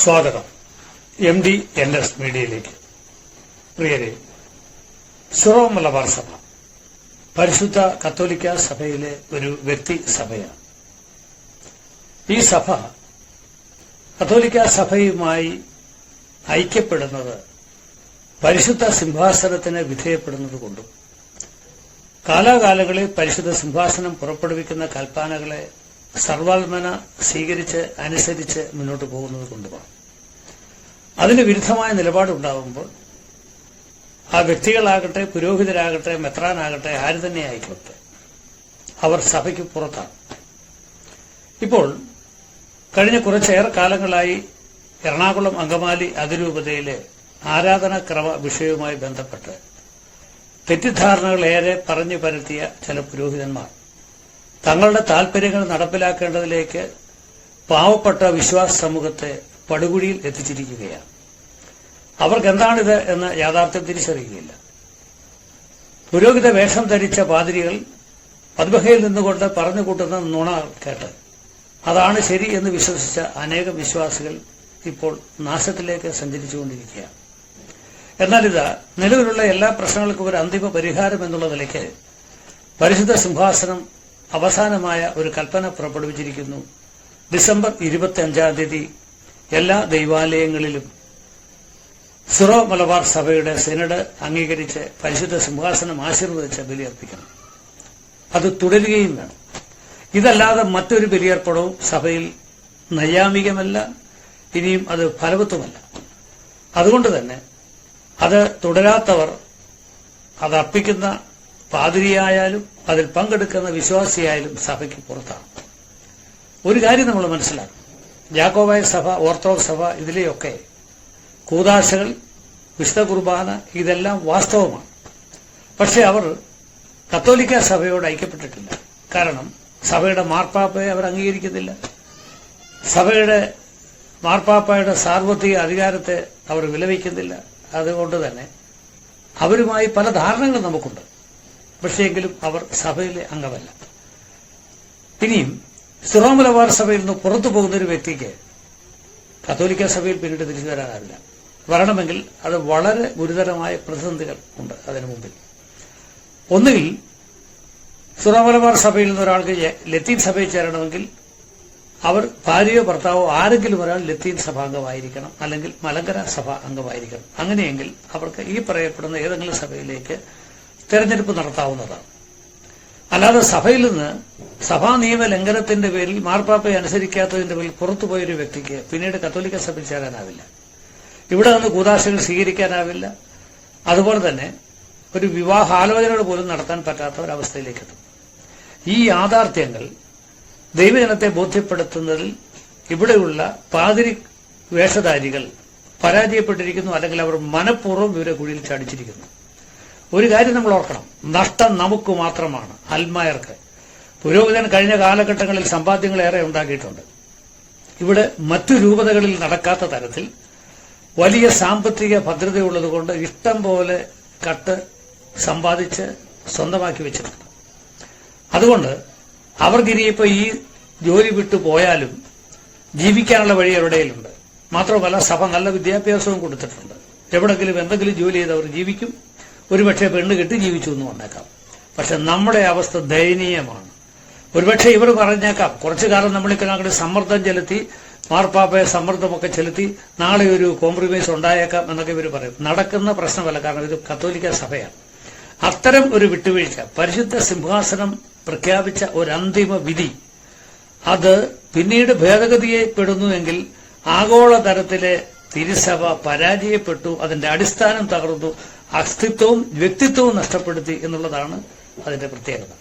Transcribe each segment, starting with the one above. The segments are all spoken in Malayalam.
സ്വാഗതം. എം ഡി എൻ എസ് മീഡിയയിലേക്ക്. പ്രിയരെ സുറോ മലബാർ സഭ. പരിശുദ്ധ കത്തോലിക്ക സഭയിലെ ഒരു വ്യക്തി സഭയാണ്. ഈ സഭ കത്തോലിക്ക സഭയുമായി ഐക്യപ്പെടുന്നത് പരിശുദ്ധ സിംഹാസനത്തിന് വിധേയപ്പെടുന്നത് കൊണ്ടും കാലാകാലങ്ങളിൽ പരിശുദ്ധ സിംഹാസനം പുറപ്പെടുവിക്കുന്ന കൽപ്പനകളെ സർവാത്മന സ്വീകരിച്ച് അനുസരിച്ച് മുന്നോട്ട് പോകുന്നത് കൊണ്ടുമാണ് അതിന് വിരുദ്ധമായ നിലപാടുണ്ടാകുമ്പോൾ ആ വ്യക്തികളാകട്ടെ പുരോഹിതരാകട്ടെ മെത്രാനാകട്ടെ ആര് തന്നെ ആയിക്കോട്ടെ അവർ സഭയ്ക്ക് പുറത്താണ്. ഇപ്പോൾ കഴിഞ്ഞ കുറച്ചേറെ കാലങ്ങളായി എറണാകുളം അങ്കമാലി അതിരൂപതയിലെ ആരാധനാക്രമ വിഷയവുമായി ബന്ധപ്പെട്ട് തെറ്റിദ്ധാരണകൾ ഏറെ പറഞ്ഞു പരത്തിയ ചില പുരോഹിതന്മാർ. തങ്ങളുടെ താൽപര്യങ്ങൾ നടപ്പിലാക്കേണ്ടതിലേക്ക് പാവപ്പെട്ട വിശ്വാസ സമൂഹത്തെ പടുകുഴിയിൽ എത്തിച്ചിരിക്കുകയാണ്. അവർക്ക് എന്താണിത് എന്ന് യാഥാർത്ഥ്യം തിരിച്ചറിയുകയില്ല. പുരോഹിത വേഷം ധരിച്ച പാതിരികൾ പദ്മഹയിൽ നിന്നുകൊണ്ട് പറഞ്ഞു കൂട്ടുന്ന നുണ കേട്ട് അതാണ് ശരി എന്ന് വിശ്വസിച്ച അനേകം വിശ്വാസികൾ ഇപ്പോൾ നാശത്തിലേക്ക് സഞ്ചരിച്ചുകൊണ്ടിരിക്കുകയാണ്. എന്നാൽ ഇത് നിലവിലുള്ള എല്ലാ പ്രശ്നങ്ങൾക്കും ഒരു അന്തിമ പരിഹാരം എന്നുള്ള നിലയ്ക്ക് പരിശുദ്ധ സിംഹാസനം അവസാനമായ ഒരു കൽപ്പന പുറപ്പെടുവിച്ചിരിക്കുന്നു. ഡിസംബർ ഇരുപത്തി അഞ്ചാം തീയതി എല്ലാ ദൈവാലയങ്ങളിലും സിറോ മലബാർ സഭയുടെ സെനഡ് അംഗീകരിച്ച് പരിശുദ്ധ സിംഹാസനം ആശീർവദിച്ച് ബലിയർപ്പിക്കണം. അത് തുടരുകയും വേണം. ഇതല്ലാതെ മറ്റൊരു ബലിയർപ്പണവും സഭയിൽ നൈയാമികമല്ല ഇനിയും അത് ഫലവത്തുമല്ല. അതുകൊണ്ട് തന്നെ അത് തുടരാത്തവർ അത് അർപ്പിക്കുന്ന പാതിരിയായാലും അതിൽ പങ്കെടുക്കുന്ന വിശ്വാസിയായാലും സഭയ്ക്ക് പുറത്താണ്. ഒരു കാര്യം നമ്മൾ മനസ്സിലാക്കും. ജാക്കോബായ സഭ ഓർത്തഡോക്സ് സഭ ഇതിലെയൊക്കെ കൂതാശകൾ വിശുദ്ധ കുർബാന ഇതെല്ലാം വാസ്തവമാണ്. പക്ഷെ അവർ കത്തോലിക്ക സഭയോട് ഐക്യപ്പെട്ടിട്ടില്ല. കാരണം സഭയുടെ മാർപ്പാപ്പയെ അവർ അംഗീകരിക്കുന്നില്ല. സഭയുടെ മാർപ്പാപ്പയുടെ സാർവത്രിക അധികാരത്തെ അവർ വിലവയ്ക്കുന്നില്ല. അതുകൊണ്ട് തന്നെ അവരുമായി പല ധാരണകളും നമുക്കുണ്ട്. പക്ഷേങ്കിലും അവർ സഭയിലെ അംഗമല്ല. ഇനിയും സിറോമലബാർ സഭയിൽ നിന്ന് പുറത്തു പോകുന്ന ഒരു വ്യക്തിക്ക് കത്തോലിക്ക സഭയിൽ പിന്നീട് തിരിച്ചു വരാനാവില്ല. വരണമെങ്കിൽ അത് വളരെ ഗുരുതരമായ പ്രതിസന്ധികൾ ഉണ്ട് അതിനു മുമ്പിൽ. ഒന്നുകിൽ സിറോ മലബാർ സഭയിൽ നിന്ന് ഒരാൾക്ക് ലത്തീൻ സഭയിൽ ചേരണമെങ്കിൽ അവർ ഭാര്യയോ ഭർത്താവോ ആരെങ്കിലും ഒരാൾ ലത്തീൻ സഭാംഗമായിരിക്കണം അല്ലെങ്കിൽ മലങ്കര സഭ അംഗമായിരിക്കണം അങ്ങനെയെങ്കിൽ അവർക്ക് ഈ പറയപ്പെടുന്ന ഏതെങ്കിലും സഭയിലേക്ക് തെരഞ്ഞെടുപ്പ് നടത്താവുന്നതാണ്. അല്ലാതെ സഭയിൽ നിന്ന് സഭാ നിയമ ലംഘനത്തിന്റെ പേരിൽ മാർപ്പാപ്പയെ അനുസരിക്കാത്തതിന്റെ പേരിൽ പുറത്തുപോയൊരു വ്യക്തിക്ക് പിന്നീട് കത്തോലിക്ക സഭയിൽ ചേരാനാവില്ല. ഇവിടെ നിന്ന് കൂതാശകൾ സ്വീകരിക്കാനാവില്ല. അതുപോലെ തന്നെ ഒരു വിവാഹാലോചനകൾ പോലും നടത്താൻ പറ്റാത്ത ഒരവസ്ഥയിലേക്ക് എത്തും ഈ യാഥാർത്ഥ്യങ്ങൾ ദൈവജനത്തെ ബോധ്യപ്പെടുത്തുന്നതിൽ ഇവിടെയുള്ള പാതിരി വേഷധാരികൾ പരാജയപ്പെട്ടിരിക്കുന്നു അല്ലെങ്കിൽ അവർ മനഃപൂർവം ഇവരെ കുഴിയിൽ ചാടിച്ചിരിക്കുന്നു. ഒരു കാര്യം നമ്മൾ ഓർക്കണം. നഷ്ടം നമുക്ക് മാത്രമാണ്. അൽമായർക്ക്. പുരോഹിതൻ കഴിഞ്ഞ കാലഘട്ടങ്ങളിൽ സമ്പാദ്യങ്ങൾ ഏറെ ഉണ്ടാക്കിയിട്ടുണ്ട്. ഇവിടെ മറ്റു രൂപതകളിൽ നടക്കാത്ത തരത്തിൽ വലിയ സാമ്പത്തിക ഭദ്രതയുള്ളതുകൊണ്ട് ഇഷ്ടം പോലെ കട്ട് സമ്പാദിച്ച് സ്വന്തമാക്കി വെച്ചിട്ടുണ്ട്. അതുകൊണ്ട് അവർക്കിനിയിപ്പോ ഈ ജോലി വിട്ടു പോയാലും ജീവിക്കാനുള്ള വഴി എവിടെയിലുണ്ട്. മാത്രമല്ല സഭ നല്ല വിദ്യാഭ്യാസവും കൊടുത്തിട്ടുണ്ട്. എവിടെങ്കിലും എന്തെങ്കിലും ജോലി ചെയ്ത് അവർ ജീവിക്കും. ഒരുപക്ഷെ പെണ്ണ് കെട്ടി ജീവിച്ചു എന്ന് വന്നേക്കാം പക്ഷെ നമ്മുടെ അവസ്ഥ ദയനീയമാണ്. ഒരുപക്ഷെ ഇവർ പറഞ്ഞേക്കാം കുറച്ചു കാലം നമ്മളിക്ക് അങ്ങോട്ട് സമ്മർദ്ദം ചെലുത്തി മാർപ്പാപ്പയെ സമ്മർദ്ദമൊക്കെ ചെലുത്തി നാളെ ഒരു കോംപ്രമൈസ് ഉണ്ടായേക്കാം എന്നൊക്കെ ഇവർ പറയും. നടക്കുന്ന പ്രശ്നമല്ല കാരണം ഇത് കത്തോലിക്ക സഭയാണ്. അത്തരം ഒരു വിട്ടുവീഴ്ച പരിശുദ്ധ സിംഹാസനം പ്രഖ്യാപിച്ച ഒരു അന്തിമ വിധി അത് പിന്നീട് ഭേദഗതിയെപ്പെടുന്നു എങ്കിൽ ആഗോളതലത്തിലെ തിരുസഭ പരാജയപ്പെട്ടു അതിന്റെ അടിസ്ഥാനം തകർന്നു അസ്തിത്വവും വ്യക്തിത്വവും നഷ്ടപ്പെടുത്തി എന്നുള്ളതാണ് അതിന്റെ പ്രത്യേകത.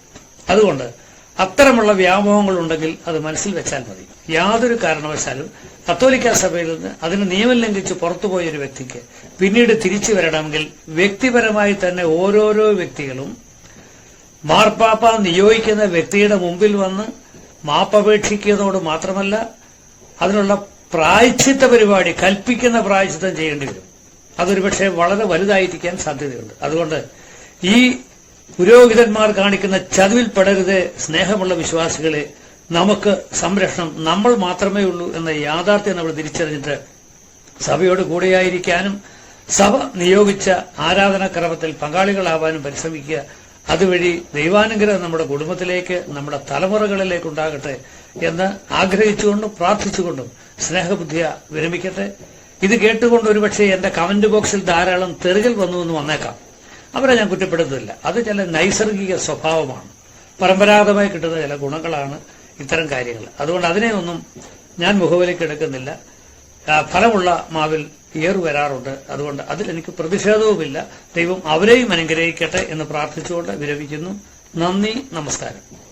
അതുകൊണ്ട് അത്തരമുള്ള വ്യാമോഹങ്ങൾ ഉണ്ടെങ്കിൽ അത് മനസ്സിൽ വെച്ചാൽ മതി. യാതൊരു കാരണവശാലും കത്തോലിക്ക സഭയിൽ നിന്ന് അതിന് നിയമം ലംഘിച്ച് പുറത്തുപോയ ഒരു വ്യക്തിക്ക് പിന്നീട് തിരിച്ചു വരണമെങ്കിൽ വ്യക്തിപരമായി തന്നെ ഓരോരോ വ്യക്തികളും മാർപ്പാപ്പ നിയോഗിക്കുന്ന വ്യക്തിയുടെ മുമ്പിൽ വന്ന് മാപ്പപേക്ഷിക്കുന്നതോട് മാത്രമല്ല അതിനുള്ള പ്രായച്ചിത്ത പരിപാടി കൽപ്പിക്കുന്ന പ്രായച്ചിത്തം ചെയ്യേണ്ടി വരും. അതൊരു പക്ഷേ വളരെ വലുതായിരിക്കാൻ സാധ്യതയുണ്ട്. അതുകൊണ്ട് ഈ പുരോഹിതന്മാർ കാണിക്കുന്ന ചതിവിൽ പെടരുത് സ്നേഹമുള്ള വിശ്വാസികളെ നമുക്ക് സംരക്ഷണം നമ്മൾ മാത്രമേ ഉള്ളൂ എന്ന യാഥാർത്ഥ്യം നമ്മൾ തിരിച്ചറിഞ്ഞിട്ട് സഭയോട് കൂടെയായിരിക്കാനും സഭ നിയോഗിച്ച ആരാധനാക്രമത്തിൽ പങ്കാളികളാവാനും പരിശ്രമിക്കുക. അതുവഴി ദൈവാനുഗ്രഹം നമ്മുടെ കുടുംബത്തിലേക്ക് നമ്മുടെ തലമുറകളിലേക്ക് ഉണ്ടാകട്ടെ എന്ന് ആഗ്രഹിച്ചുകൊണ്ടും പ്രാർത്ഥിച്ചുകൊണ്ടും സ്നേഹബുദ്ധിയ വിരമിക്കട്ടെ. ഇത് കേട്ടുകൊണ്ട് ഒരുപക്ഷെ എന്റെ കമന്റ് ബോക്സിൽ ധാരാളം തെറികൾ വന്നു എന്ന് വന്നേക്കാം. അവരെ ഞാൻ കുറ്റപ്പെടുത്തുന്നില്ല. അത് ചില നൈസർഗിക സ്വഭാവമാണ്. പരമ്പരാഗതമായി കിട്ടുന്ന ചില ഗുണങ്ങളാണ് ഇത്തരം കാര്യങ്ങൾ. അതുകൊണ്ട് അതിനെ ഒന്നും ഞാൻ മുഖവിലേക്ക് എടുക്കുന്നില്ല. ഫലമുള്ള മാവിൽ ഏറു വരാറുണ്ട്. അതുകൊണ്ട് അതിൽ എനിക്ക് പ്രതിഷേധവുമില്ല. ദൈവം അവരെയും അനുഗ്രഹിക്കട്ടെ എന്ന് പ്രാർത്ഥിച്ചുകൊണ്ട് വിരമിക്കുന്നു. നന്ദി നമസ്കാരം.